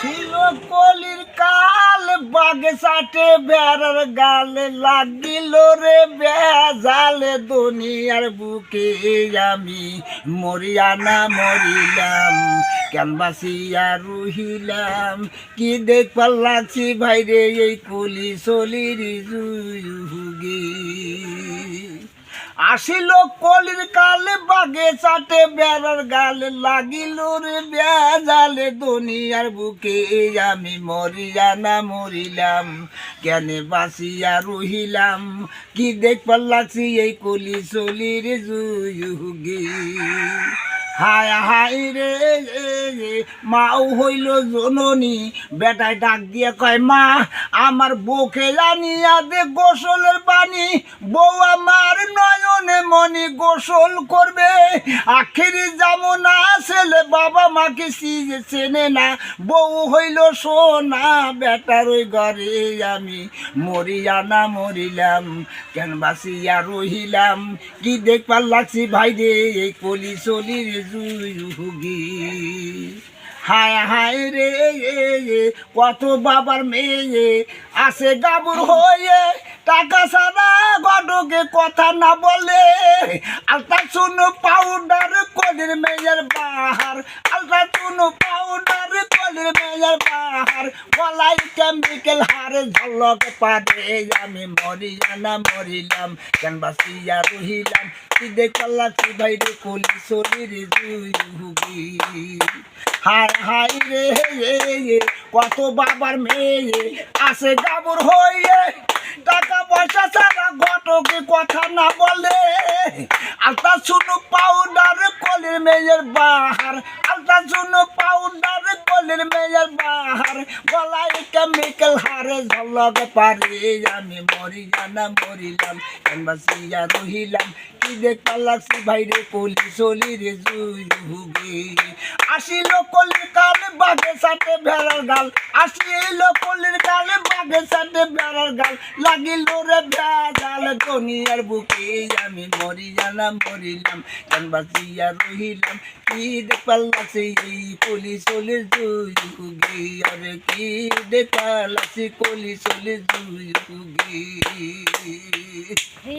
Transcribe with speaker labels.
Speaker 1: আসিল কলির কাল, বাগে সাটে বেড়ার গালে লাগিল রে বেজালে দুনিয়ার বুকে আমি মরিয়ানা মরিলাম, কেন বাসিয়া রহিলাম? কি দেখবার লাগছি ভাইরে এই কলি সলির যুগে আসিল কলির কালে, বাগে চাটে বেড়ার গালে। লাগিল রে বেজালে দুনিয়ার বুকে, আমি মরিয়া না মরিলাম। কেন বাসিয়া রহিলাম? কি দেখ লাগছি এই কলি চলির যুগে হায় হায় রে মাও হইল জননী। বেটায় ডাক দিয়ে কয়, মা, আমার বউকে জানিয়া দে গোসলের পানি। বউ আমার নয়নে মনি গোসল করবে। আখেরি যাব না ছেলে বাবা মাকে সিজে চেনে না। বউ হইল সোনা, বেটার ওই ঘরে আমি মরিয়া না মরিলাম কেন বাসিয়া রহিলাম। কি দেখবার লাগছি ভাই রে এই কলি চলির যুগি হায় হায় রে, কত বাবার মেয়ে। আসে গাবুর হয়ে, টাকা সারা গডকে কথা না বলে। আলতা শুনো পাউডার কলির মেয়ের বাহার। আলতা চুন পাউডার মেয়ের বাহার গলায় কেমিক্যাল হারে ঝলক আমি মরিলাম কেন বাসিয়া রহিলাম। কি দেখার লাগছি ভাই রে কলি শরীর যুগি হায় রে কত বাবার মেয়ে। আসে গাবর হয়ে, টাকা পয়সা ছাড়া ঘটকে কথা না বলে। আর আলতা শুনো পাউডার কলির মেয়ের বাহার হারে ঝলক পারে। আমি মরি জানা মরিলাম এমবাসিয়া রহিলাম। কি দেখবার লাগছি ভাইরে কলি চলি রে জুই আসিল কলির কাল বাঘে সাথে ভেড়ার গাল। আসিল কলির কালে গাল লাগিল রে ভেজাল। দুনিয়ার বুকে আমি মরি জানা মরিলাম কেন বাঁচিয়া রহিলাম। কি লাগছে এই কলি চলির যুগে আরে কি দেখবার লাগছে কলি চলির যুগে